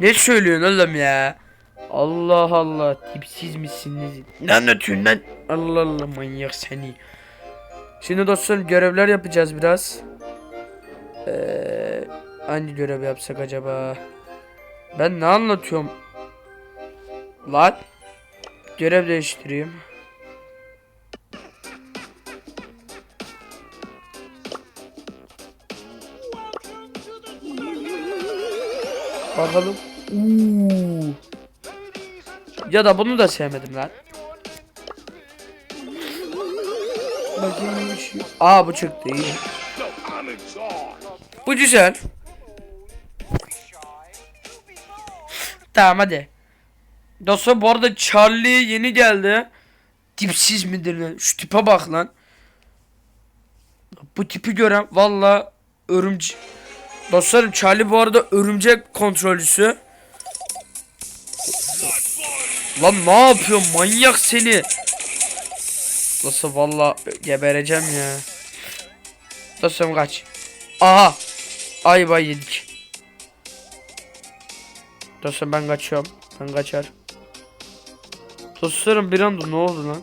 Ne söylüyorsun oğlum ya? Allah Allah tipsiz misiniz? Ne anlatıyorsun lan? Allah Allah manyak seni. Şimdi dostlar görevler yapacağız biraz. Ee, hangi görev yapsak acaba? Ben ne anlatıyorum? Lan. Görev değiştireyim. Bakalım. Oo. Ya da bunu da sevmedim lan. Bakayım şey. Aa bu çıktı iyi. Bu güzel. Tamam hadi. Dostlar bu arada Charlie yeni geldi. Tipsiz midir lan? Şu tipe bak lan. Bu tipi gören valla örümcek. Dostlarım Charlie bu arada örümcek kontrolcüsü. Lan ne yapıyorsun manyak seni. Dostlar valla gebereceğim ya. Dostlarım kaç. Aha. Ay bay yedik. Dostlarım ben kaçıyorum. Ben kaçar. Dostlarım bir anda ne oldu lan?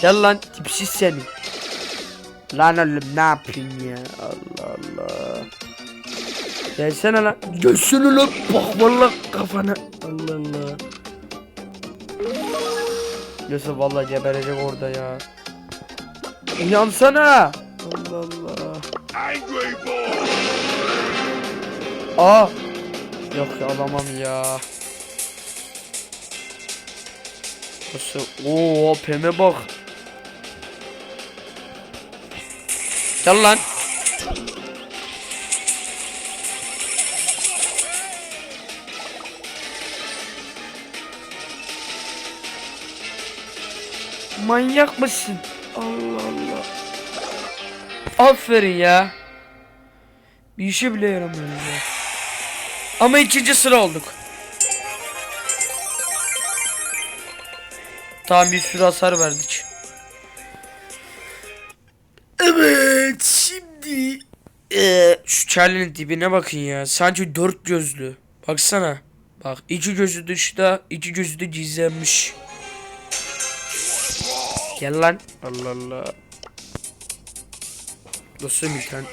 Gel lan tipsiz seni. Lan oğlum ne yapayım ya Allah Allah. Gelsene lan. Gelsene lan bak valla kafana. Allah Allah. Neyse valla geberecek orada ya. Uyansana. Allah Allah. Angry Ball! Aa. Yok ya alamam ya. Nasıl? Oo peme bak. Gel lan. Manyak mısın? Allah Allah. Aferin ya. Bir işe bile yaramıyor ya. Ama ikinci sıra olduk. Tamam bir sürü hasar verdik. Ee, şu Charlie'nin dibine bakın ya. Sanki dört gözlü. Baksana. Bak iki gözü dışta, iki gözü de gizlenmiş. Gel lan. Allah Allah. Dostum bir tane.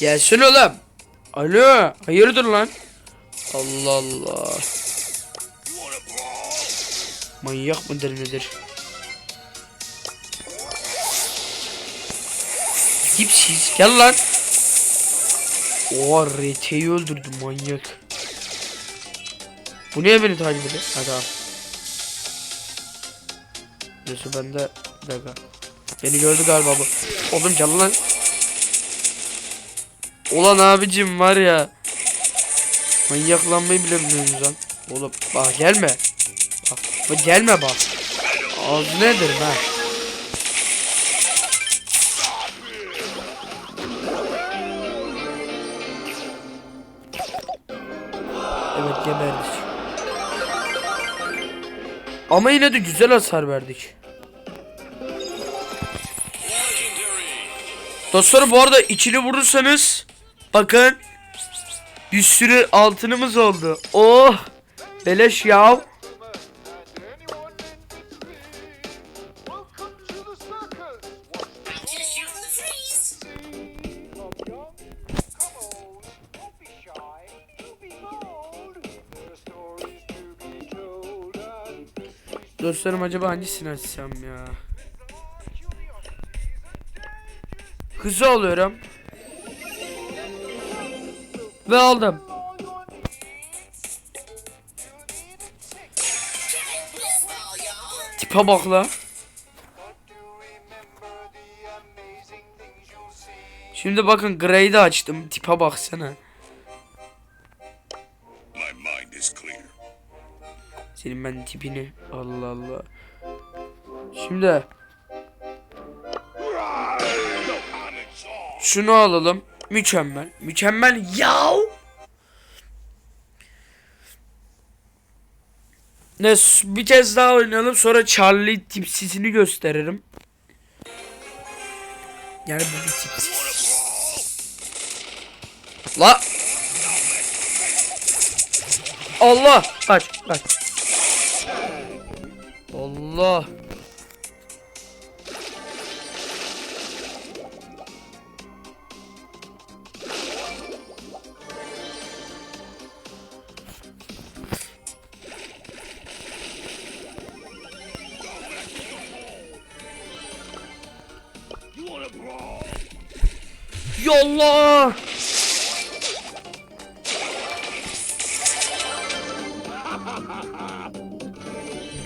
Gelsin oğlum. Alo. Hayırdır lan? Allah Allah. Manyak mıdır nedir? Dipsiz. Gel lan. Oha RT'yi öldürdü manyak. Bu niye beni takip ediyor? Ha tamam. Neyse ben de bir. Beni gördü galiba bu. Oğlum gel lan. Ulan abicim var ya. Manyaklanmayı bile bilmiyorsunuz lan. Oğlum bak gelme. Bak, bak gelme bak. Ağzı nedir ha? Evet geberdik. Ama yine de güzel hasar verdik. Dostlarım bu arada ikili vurursanız bakın bir sürü altınımız oldu. Oh! Beleş yav. Dostlarım acaba hangisini açsam ya? Hızlı alıyorum. Ve aldım. Tipe bak la. Şimdi bakın Grey'i de açtım. Tipe baksana. Senin ben tipini. Allah Allah. Şimdi şunu alalım. Mükemmel. Mükemmel. Yav. Ne bir kez daha oynayalım sonra Charlie tipsizini gösteririm. Yani bu. La. Allah. Kaç kaç. Allah. Yallah.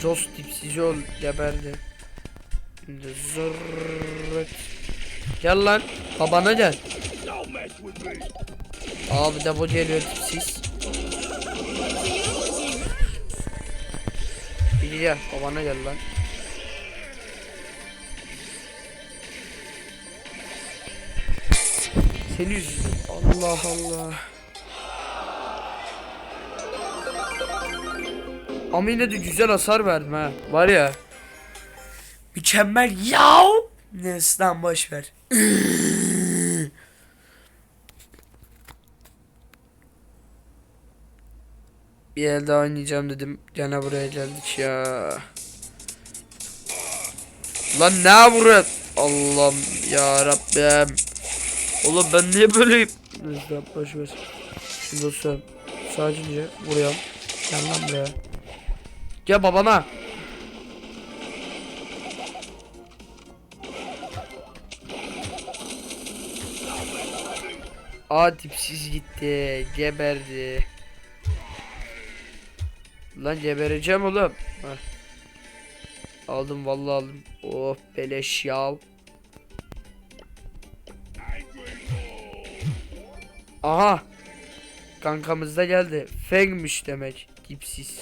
Jos tipsiz ol geberdi. Zırrıt. Gel lan. Babana gel. Abi de bu geliyor tipsiz. Babana gel lan. Yüzünden. Allah Allah. Ama yine de güzel hasar verdim ha. Var ya. Mükemmel yav. Neyse lan boş ver. Bir el daha oynayacağım dedim. Gene buraya geldik ya. Lan ne vuruyor? Allah'ım ya Rabbim. Oğlum ben niye böyleyim? Neyse boş ver. Şimdi dostum sakince vuruyorum. Gel lan buraya. Gel babana. Aa dipsiz gitti. Geberdi. Lan gebereceğim oğlum. Heh. Aldım vallahi aldım. Oh beleş yav. Aha. Kankamız da geldi. Fengmiş demek. Dipsiz.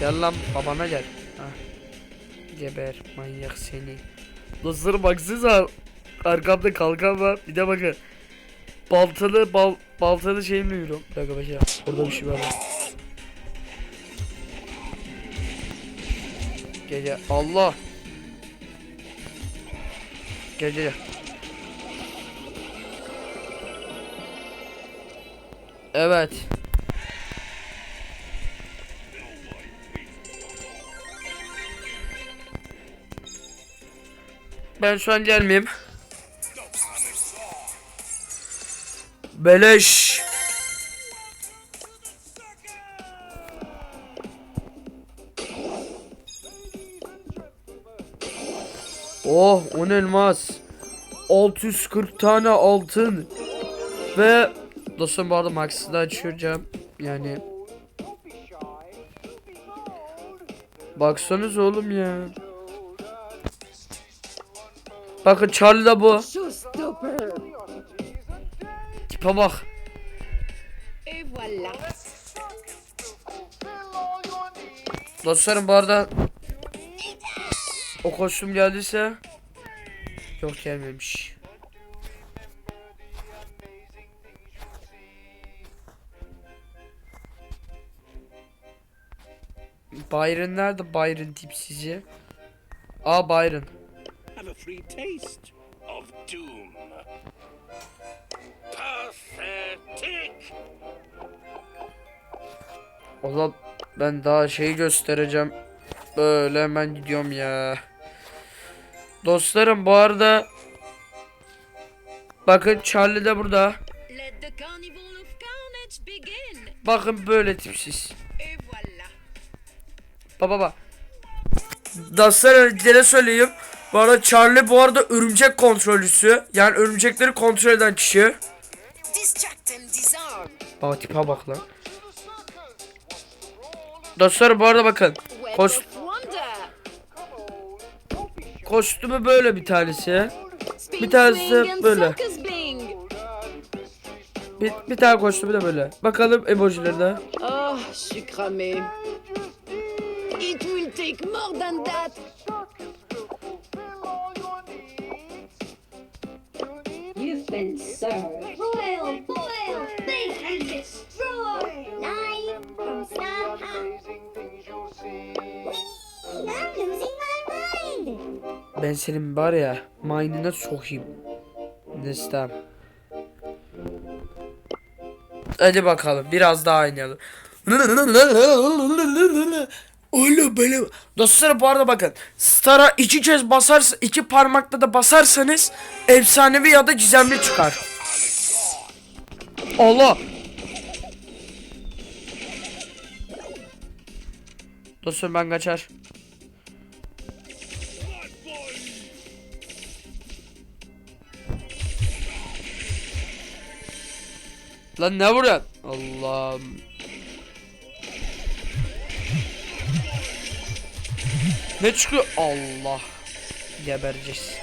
Gel lan babana gel. Hah. Geber manyak seni. Dostlarım baksanıza. Arkamda kalkan var. Bir de bakın. Baltalı bal baltalı şeyimle yürüyorum. Bir dakika bakayım. Orada bir şey var. Gece Allah. Gece. Evet. Ben şu an gelmeyeyim. Beleş. Oh 10 elmas. 640 tane altın. Ve dostum bu arada Max'ı da açacağım. Yani Baksanız oğlum ya. Bakın Charlie da bu. Tipe bak. Dostlarım bu arada o kostüm geldiyse yok gelmemiş. Byron nerede Byron tipsizi? Aa Byron. Have a free taste of doom. Pathetic. O zaman ben daha şeyi göstereceğim. Böyle hemen gidiyorum ya. Dostlarım bu arada Bakın Charlie de burada. Bakın böyle tipsiz. Baba baba. Dostlarım gene söyleyeyim. Bu arada Charlie bu arada örümcek kontrolcüsü. Yani örümcekleri kontrol eden kişi. Baba tipe bak lan. Dostlarım bu arada bakın. Kost kostümü böyle bir tanesi. Bir tanesi böyle. Bir, bir tane kostümü de böyle. Bakalım emojilerine. Oh, je take more than that. been served. Boil, boil, bake and destroy. Live from Star High. I'm losing my mind. Ben senin var ya mine'ına sokayım. Neyse tamam. Hadi bakalım biraz daha oynayalım. Öyle böyle. Dostlar bu arada bakın. Star'a iki kez basarsa iki parmakla da basarsanız efsanevi ya da gizemli çıkar. Allah. Dostlar ben kaçar. Lan ne vuruyorsun? Allah'ım. Ne çıkıyor? Allah. Gebereceğiz.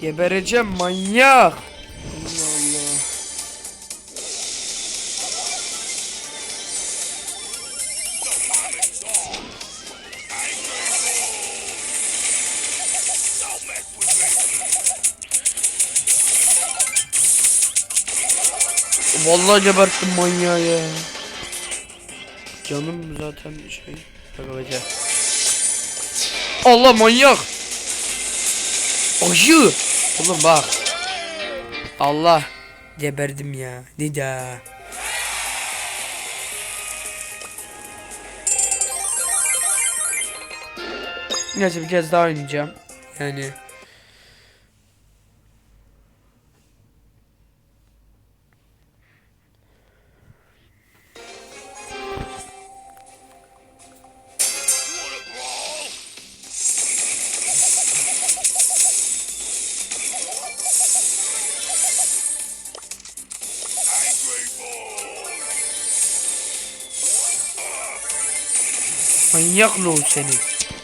Gebereceğim manyak. Vallahi geberttim manyağı ya. Canım zaten şey. Bakacağım. Allah manyak. Ayı. Oğlum bak. Allah. Geberdim ya. Nida. Neyse bir kez daha oynayacağım. Yani Manyak lo seni.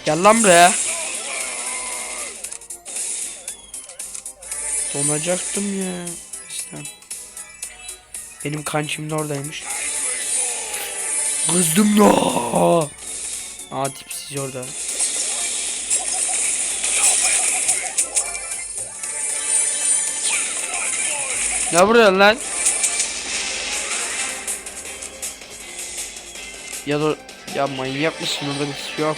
Gel lan buraya. Donacaktım ya. İşte. Benim kan şimdi oradaymış. Kızdım ya. Aa tipsiz orada. Ne buraya lan? Ya da ya manyak mısın orada bir şey yok.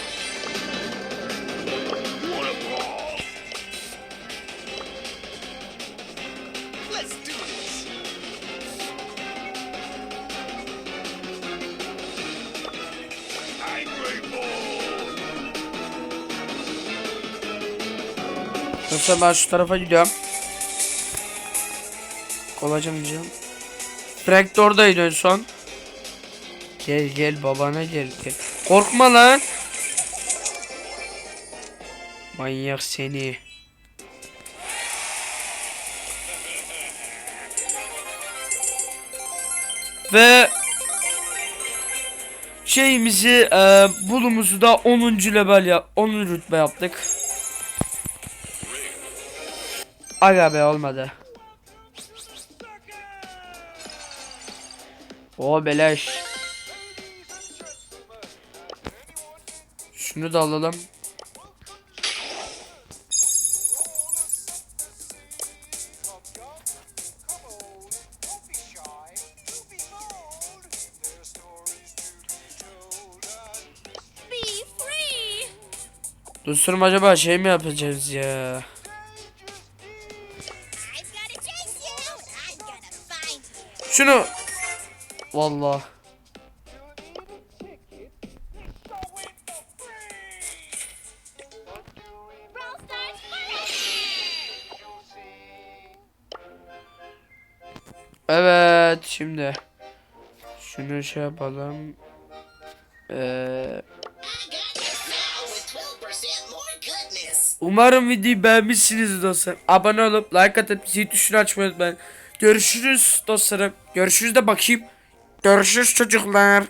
Yoksa ben şu tarafa gidiyorum. Kolacım diyeceğim. Frank de oradaydı en son. Gel gel babana gel gel. Korkma lan. Manyak seni. Ve şeyimizi e, bulumuzu da 10. level ya 10. rütbe yaptık. Aga be olmadı. O beleş. Şunu da alalım. Dostlarım acaba şey mi yapacağız ya? I'm gonna Evet şimdi. Şunu şey yapalım. Ee, umarım videoyu beğenmişsiniz dostlar. Abone olup like atıp zil tuşunu açmayı unutmayın. Görüşürüz dostlarım. Görüşürüz de bakayım. Görüşürüz çocuklar.